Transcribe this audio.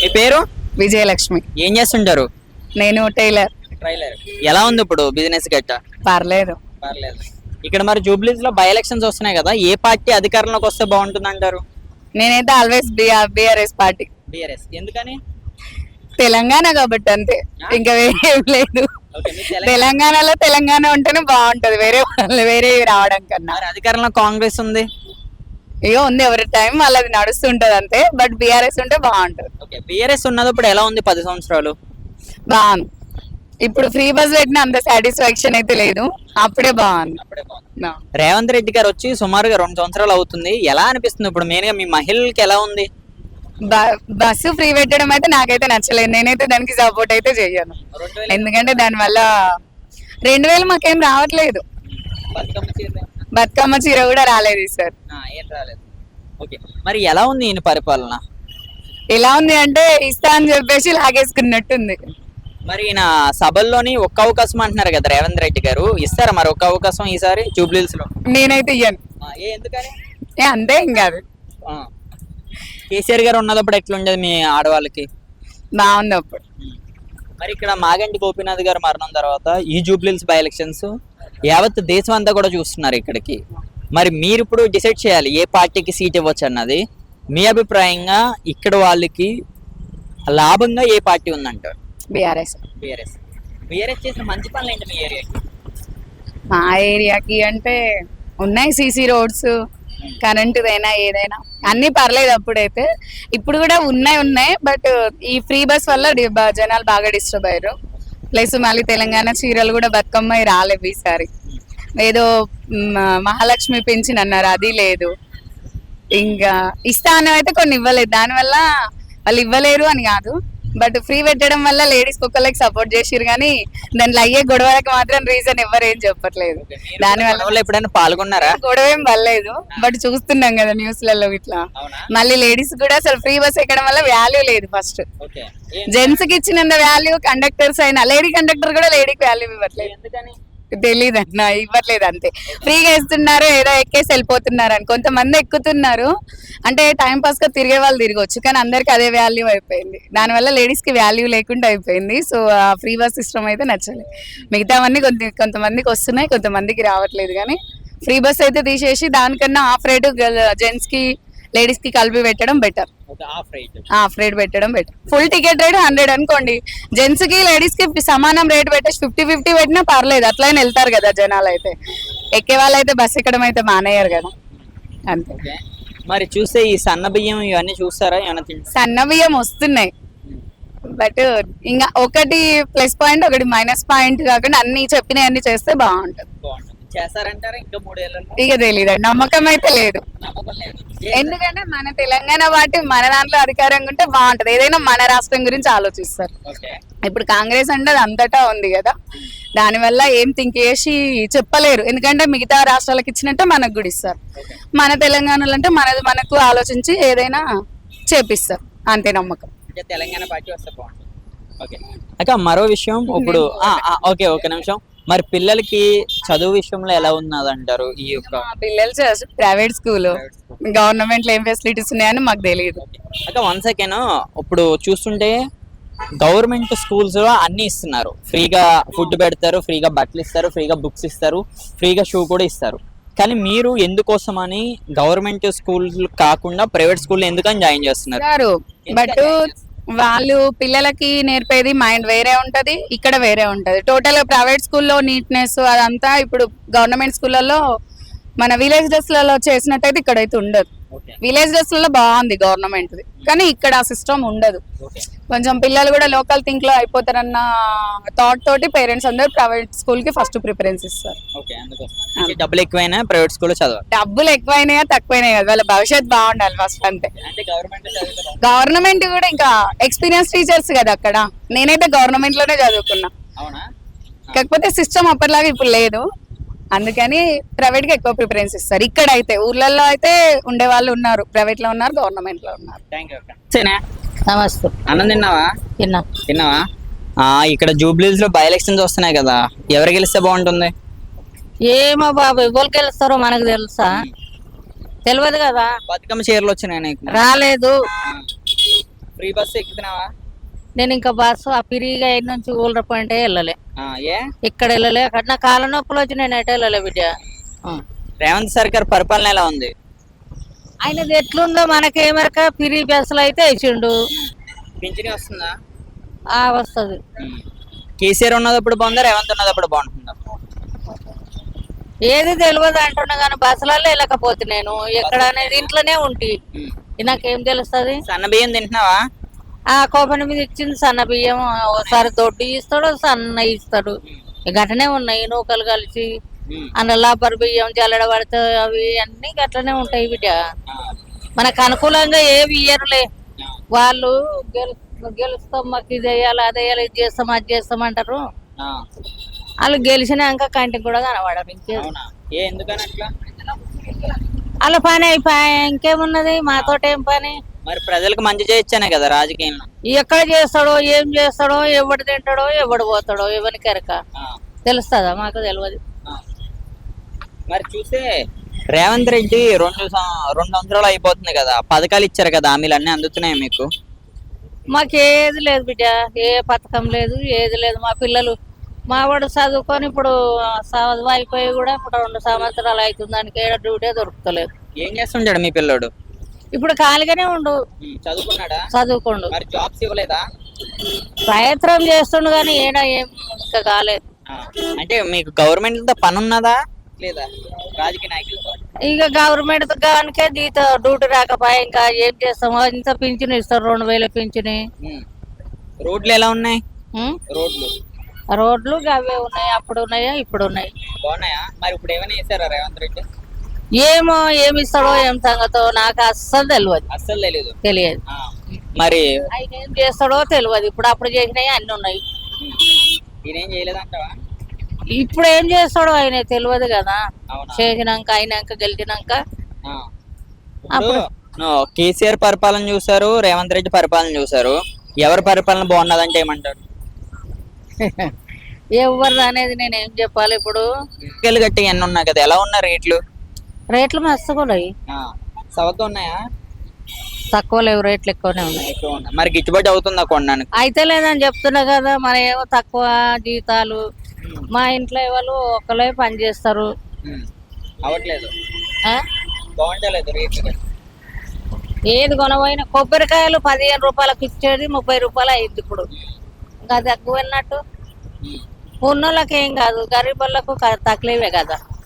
మీ పేరు? విజయలక్ష్మి. ఏం చేస్తుంటారు? నేను టైలర్. ట్రైలర్ ఎలా ఉంది ఇప్పుడు బిజినెస్ గట్ట? పర్లేదు. పర్లేదు. ఇక్కడ మరి జూబ్లీస్లో బై ఎలక్షన్స్ వస్తున్నాయి కదా ఏ పార్టీ అధికారంలోకి వస్తే బాగుంటుంది అంటారు నేనైతే ఆల్వేస్ బిఆర్ఎస్ పార్టీ. బిఆర్ఎస్ ఎందుకని? తెలంగాణ కాబట్టి అంతే. ఇంకా వేరే ఏం లేదు. తెలంగాణలో తెలంగాణ ఉంటేనే బాగుంటది. వేరే వాళ్ళు వేరే రావడం కన్నా. అధికారంలో కాంగ్రెస్ ఉంది? ఇగో ఉంది ఎవరి టైం వాళ్ళది నడుస్తుంటది అంతే. బట్ బిఆర్ఎస్ ఉంటే బాగుంటది. ఓకే బిఆర్ఎస్ ఉన్నప్పుడు ఎలా ఉంది పది సంవత్సరాలు? బాగుంది. ఇప్పుడు ఫ్రీ బస్ పెట్టిన అంత సాటిస్ఫాక్షన్ అయితే లేదు. అప్పుడే బాగుంది. నా. రేవంత్ రెడ్డి గారు వచ్చి సుమారుగా రెండు సంవత్సరాలు అవుతుంది. ఎలా అనిపిస్తుంది ఇప్పుడు? మెయిన్గా మీ మహిళలకి ఎలా ఉంది? బ- బస్సు ఫ్రీ పెట్టడం అయితే నాకైతే నచ్చలేదు. నేనైతే దానికి సపోర్ట్ అయితే చెయ్యను. ఎందుకంటే దానివల్ల రెండు వేలు మాకేం రావట్లేదు. బతుకమ్మ చీర కూడా రాలేదు సార్. ఏం రాలేదు. ఓకే. మరి ఎలా ఉంది ఈయన పరిపాలన? ఎలా ఉంది అంటే ఇస్తా అని చెప్పేసి లాగేసుకున్నట్టుంది. మరి ఈయన సభల్లోని ఒక్క అవకాశం అంటున్నారు కదా రేవంత్ రెడ్డి గారు. ఇస్తారా మరి ఒక్క అవకాశం ఈసారి జూబ్లీస్లో నేనైతే ఇయ్యను. ఏ ఎందుకని? ఏ అంతే ఏం కాదు. కేసీఆర్ గారు ఉన్నప్పుడు ఎట్లుండేది మీ ఆడవాళ్ళకి? బాగుంది అప్పుడు. మరి ఇక్కడ మాగంటి గోపీనాథ్ గారు మరణం తర్వాత ఈ జూబ్లీస్ బై ఎలక్షన్స్ యావత్ దేశం అంతా కూడా చూస్తున్నారు ఇక్కడికి. మరి మీరు ఇప్పుడు డిసైడ్ చేయాలి ఏ పార్టీకి సీట్ ఇవ్వచ్చు అన్నది. మీ అభిప్రాయంగా ఇక్కడ వాళ్ళకి లాభంగా ఏ పార్టీ ఉందంటారు? బిఆర్ఎస్. బీఆర్ఎస్. బీఆర్ఎస్ చేసిన మంచి పనులు ఏంటి మీ ఏరియాకి? మా ఏరియాకి అంటే ఉన్నాయి సీసీ రోడ్స్ కరెంటుదైనా ఏదైనా. అన్ని పర్లేదు అప్పుడైతే. ఇప్పుడు కూడా ఉన్నాయి ఉన్నాయి. బట్ ఈ ఫ్రీ బస్ వల్ల జనాలు బాగా డిస్టర్బ్ అయ్యారు. ప్లస్ మళ్ళీ తెలంగాణ చీరలు కూడా బతుకమ్మ రాలేవు ఈసారి. ఏదో మహాలక్ష్మి పెంచిన అన్నారు అది లేదు. ఇంకా ఇస్తా అని అయితే కొన్ని ఇవ్వలేదు. దానివల్ల వాళ్ళు ఇవ్వలేరు అని కాదు. బట్ ఫ్రీ పెట్టడం వల్ల లేడీస్ ఒక్కళ్ళకి సపోర్ట్ చేసిరు కానీ దాంట్లో అయ్యే గొడవలకు మాత్రం రీజన్ ఎవరు ఏం చెప్పట్లేదు. దానివల్ల గొడవలో ఎప్పుడైనా పాల్గొన్నారా? గొడవ ఏం పర్లేదు బట్ చూస్తున్నాం కదా న్యూస్లలో ఇట్లా. అవునా? మళ్ళీ లేడీస్ కూడా అసలు ఫ్రీ బస్ ఎక్కడం వల్ల వాల్యూ లేదు ఫస్ట్ జెంట్స్కి ఇచ్చినంత వాల్యూ కండక్టర్స్ అయినా లేడీ కండక్టర్ కూడా లేడీకి వాల్యూ ఇవ్వట్లేదు. ఎందుకని? తెలియదు అన్న ఇవ్వట్లేదు అంతే. ఫ్రీగా ఇస్తున్నారు ఏదో ఎక్కేసి వెళ్ళిపోతున్నారు అని. కొంతమంది ఎక్కుతున్నారు. అంటే టైం పాస్గా తిరిగే వాళ్ళు తిరగవచ్చు కానీ అందరికి అదే వాల్యూ అయిపోయింది. దానివల్ల లేడీస్కి వాల్యూ లేకుండా అయిపోయింది. సో ఆ ఫ్రీ బస్ సిస్టమ్ అయితే నచ్చలేదు మిగతావన్నీ కొంత కొంతమందికి వస్తున్నాయి కొంతమందికి రావట్లేదు. కానీ ఫ్రీ బస్ అయితే తీసేసి దానికన్నా ఆఫ్ రేటు జెంట్స్కి లేడీస్కి కలిపి పెట్టడం బెటర్ హాఫ్ రైట్ పెట్టడం better full ticket rate hundred అనుకోండి. జెంట్స్కి లేడీస్కి సమానం రేట్ పెట్టేసి ఫిఫ్టీ ఫిఫ్టీ పెట్టినా పర్లేదు. అట్లనే వెళ్తారు కదా జనాలు అయితే. ఎక్కే వాళ్ళు అయితే బస్ ఎక్కడం అయితే మానేయరు కదా. అంతే. మరి చూస్తే ఈ సన్న బియ్యం ఇవన్నీ చూస్తారా? ఏమైనా సన్న బియ్యం వస్తున్నాయి. బట్ ఇంకా ఒకటి ప్లస్ పాయింట్ ఒకటి మైనస్ పాయింట్ కాకుండా అన్ని చెప్పినవి అన్ని చేస్తే బాగుంటుంది. చేస్తారంటారా ఇంకా మూడేళ్ళలో? ఇక తెలియదు నమ్మకం అయితే లేదు. నమ్మకం లేదు. ఎందుకంటే మన తెలంగాణ పార్టీ మన దాంట్లో అధికారంగా ఉంటే బాగుంటది. ఏదైనా మన రాష్ట్రం గురించి ఆలోచిస్తారు. ఓకే. ఇప్పుడు కాంగ్రెస్ అంటే అది అంతటా ఉంది కదా. దానివల్ల ఏం థింక్ చేసి చెప్పలేరు. ఎందుకంటే మిగతా రాష్ట్రాలకు ఇచ్చినట్టే మనకు కూడా ఇస్తారు. మన తెలంగాణలో అంటే మనది మనకు ఆలోచించి ఏదైనా చేపిస్తారు. అంతే నమ్మకం. అంటే తెలంగాణ పార్టీ వస్తే బాగుంటుంది. ఓకే. అక్క మరో విషయం. ఇప్పుడు ఆ, ఆ, ఓకే ఒక నిమిషం. మరి పిల్లలకి చదువు విషయంలో ఎలా ఉన్నదంటారు ఈ యొక్క పిల్లలు ప్రైవేట్ స్కూల్. గవర్నమెంట్లో ఏం ఫెసిలిటీస్ ఉన్నాయని మాకు తెలియదు అక్క వన్ సెకండ్. ఇప్పుడు చూస్తుంటే గవర్నమెంట్ స్కూల్స్లో అన్ని ఇస్తున్నారు. ఫ్రీగా ఫుడ్ పెడతారు ఫ్రీగా బట్టలు ఇస్తారు ఫ్రీగా బుక్స్ ఇస్తారు ఫ్రీగా షూ కూడా ఇస్తారు. కానీ మీరు ఎందుకోసమని గవర్నమెంట్ స్కూల్ కాకుండా ప్రైవేట్ స్కూల్ ఎందుకని జాయిన్ చేస్తున్నారు? బట్ వాళ్ళు పిల్లలకి నేర్పేది మైండ్ వేరే ఉంటది ఇక్కడ వేరే ఉంటది. టోటల్ ప్రైవేట్ స్కూల్లో నీట్నెస్ అదంతా ఇప్పుడు గవర్నమెంట్ స్కూళ్ళలో మన విలేజ్లలో చేసినట్టయితే ఇక్కడైతే ఉండదు. విలేజ్లలో బాగుంది గవర్నమెంట్ కానీ ఇక్కడ ఆ సిస్టమ్ ఉండదు. కొంచెం పిల్లలు కూడా లోకల్ థింక్లో అయిపోతారన్న థాట్ తోటి పేరెంట్స్ అందరూ ప్రైవేట్ స్కూల్కి ఫస్ట్ ప్రిఫరెన్స్ ఇస్తారు. డబ్బులు ఎక్కువైనా ప్రైవేట్ స్కూల్లో చదవాలి. డబ్బులు ఎక్కువైనాయా తక్కువైనాయి కదా వాళ్ళ భవిష్యత్ బాగుండాలి ఫస్ట్ అంతే గవర్నమెంట్ కూడా ఇంకా ఎక్స్పీరియన్స్ టీచర్స్ కదా అక్కడ. నేనైతే గవర్నమెంట్లోనే చదువుకున్నా. కాకపోతే సిస్టమ్ అప్పటిలాగా ఇప్పుడు లేదు. అందుకని ప్రైవేట్కి ఎక్కువ ప్రిఫరెన్స్ ఇస్తారు. ఇక్కడ అయితే ఊర్లలో అయితే ఉండే వాళ్ళు ఉన్నారు. ప్రైవేట్లో ఉన్నారు గవర్నమెంట్లో ఉన్నారు. థ్యాంక్ యూ నమస్తే. అన్నం తిన్నావా? తిన్నా. తిన్నావా? ఆ, ఇక్కడ జూబ్లీస్లో బై ఎలక్షన్స్ వస్తున్నాయి కదా. ఎవరు గెలిస్తే బాగుంటుంది? ఏమో బాబు ఎవరికి వెళ్తారో మనకు తెలుసా? తెలియదు కదా. బతుకమ్మ చీరలు వచ్చినాయి రాలేదు. ఫ్రీ బస్ ఎక్కుతున్నావా? నేను ఇంకా బస్సు ఆ పిరిగా ఎన్ని నుంచి ఊళ్ళ అంటే వెళ్ళలే. ఏ? ఇక్కడ వెళ్ళలే. అక్కడ నా కాళ్ళ నొప్పులు వచ్చి నేను ఎటు వెళ్ళలే బిడ్డ. రేవంత్ సర్కార్ పరిపాలన ఎలా ఉంది? ఆయనది ఎట్లుందో మనకేమరక పిరి బస్సులు అయితే వేసిండు. పింఛని వస్తుందా? ఆ వస్తుంది. కేసీఆర్ ఉన్నదప్పుడు బాగుందా రేవంత్ ఉన్నదప్పుడు బాగుంటుందా? ఏది తెలియదు అంటున్నా కానీ బస్సులలో వెళ్ళకపోతే నేను. ఎక్కడ అనేది ఇంట్లోనే ఉంటి. నాకేం తెలుస్తుంది? సన్న బియ్యం తింటున్నావా? ఆ కోపని మీద ఇచ్చింది సన్న బియ్యం ఒకసారి దొడ్డు ఇస్తాడు సన్న ఇస్తాడు. గట్లనే ఉన్నాయి నూకలు కలిసి. అందులో బియ్యం జల్లడ పడితే అవి అన్ని గట్లనే ఉంటాయి బిడ్డ. మనకు అనుకూలంగా ఏవి ఇయ్యరులే. వాళ్ళు గెలు గెలుస్తాం మాకు ఇది వేయాలి అది వేయాలి ఇది చేస్తాం అది చేస్తాం అంటారు. వాళ్ళు గెలిచినాక కంటికి కూడా కనబడరు ఇంకే. వాళ్ళ పని అయిపోయా ఇంకేమున్నది? మాతోటి ఏం పని? మరి ప్రజలకు మంచి చేయొచ్చానే కదా రాజకీయంలో. ఎక్కడ చేస్తాడో ఏం చేస్తాడో ఎవడు తింటాడో ఎవడు పోతాడో ఎవరికి ఎరక ఆ, తెలుస్తుందా? మాకు తెలియదు. మరి చూస్తే రేవంత్ రెడ్డి రెండు రెండు సంవత్సరాలు అయిపోతుంది కదా. పథకాలు ఇచ్చారు కదా హామీలు అన్నీ అందుతున్నాయి మీకు? మాకు ఏది లేదు బిడ్డ. ఏ పథకం లేదు ఏది లేదు. మా పిల్లలు మా వాడు చదువుకొని ఇప్పుడు చదువు అయిపోయి కూడా ఇప్పుడు రెండు సంవత్సరాలు అవుతుంది దానికి డ్యూటీ దొరుకుతలేదు. ఏం చేస్తుంటాడు మీ పిల్లోడు? ఇప్పుడు ఖాళీగానే ఉండు. చదువుకున్నాడా? చదువుకోండు. మరి జాబ్స్ ఇవ్వలేదా? ప్రయత్నం చేస్తుండు కానీ ఏడ ఏం ఇంకా కాలేదు అంటే మీకు గవర్నమెంట్తో పని ఉన్నదా లేదా? రాజకీయ నాయకులతో? ఇక గవర్నమెంట్ దానికే జీత డ్యూటీ రాకపోయా ఇంకా ఏం చేస్తామో ఇంత పింఛను ఇస్తారు రెండు వేల పింఛని. రోడ్లు ఎలా ఉన్నాయి? రోడ్లు? రోడ్లు అవే ఉన్నాయి అప్పుడు ఉన్నాయా ఇప్పుడు ఉన్నాయి. బాగున్నాయా? మరి ఇప్పుడు ఏమైనా వేసారా రేవంత్ రెడ్డి? ఏమో ఏమి ఇస్తాడో ఏం సంగతో నాకు అస్సలు తెలియదు అస్సలు తెలియదు. ఆ, మరి ఆయన ఏం చేస్తాడో తెలియదు ఇప్పుడు అప్పుడు చేసినవి అన్ని ఉన్నాయి. ఉమ్, ఈయనేం చేయలేదంటావా? ఇప్పుడు ఏం చేస్తాడో ఆయన తెలియదు కదా. చేసినాక అయినాక గెలిచినాక. కేసీఆర్ పరిపాలన చూసారు రేవంత్ రెడ్డి పరిపాలన చూసారు ఎవరి పరిపాలన బాగున్నదంటే ఏమంటారు? ఎవరు అనేది నేను ఏం చెప్పాలి ఇప్పుడు? గట్టి ఎన్ని ఉన్నాయి కదా ఎలా ఉన్నాయి రేట్లు? రేట్లు ఆ, సవక ఉన్నాయా? తక్కువ లేవు రేట్లు ఎక్కువనే ఉన్నాయి. మరి గిట్టుబాటు అవుతుందా కొనడానికి? అయితే లేదని చెప్తున్నా కదా మన ఏమో తక్కువ జీతాలు. మా ఇంట్లో వాళ్ళు ఒకళ్ళే పని చేస్తారు. అవ్వట్లేదు. ఆ? బాగుంటలేదు రేట్లు. ఏది కొనబోయిన కొబ్బరికాయలు పదిహేను రూపాయలకు ఇచ్చేది ముప్పై రూపాయలు అయింది ఇప్పుడు. ఇంకా తక్కువ అన్నట్టు ఉమ్, ఉన్నోళ్ళకి ఏం కాదు గరీబ్ వాళ్ళకు క- తక్కువే కదా.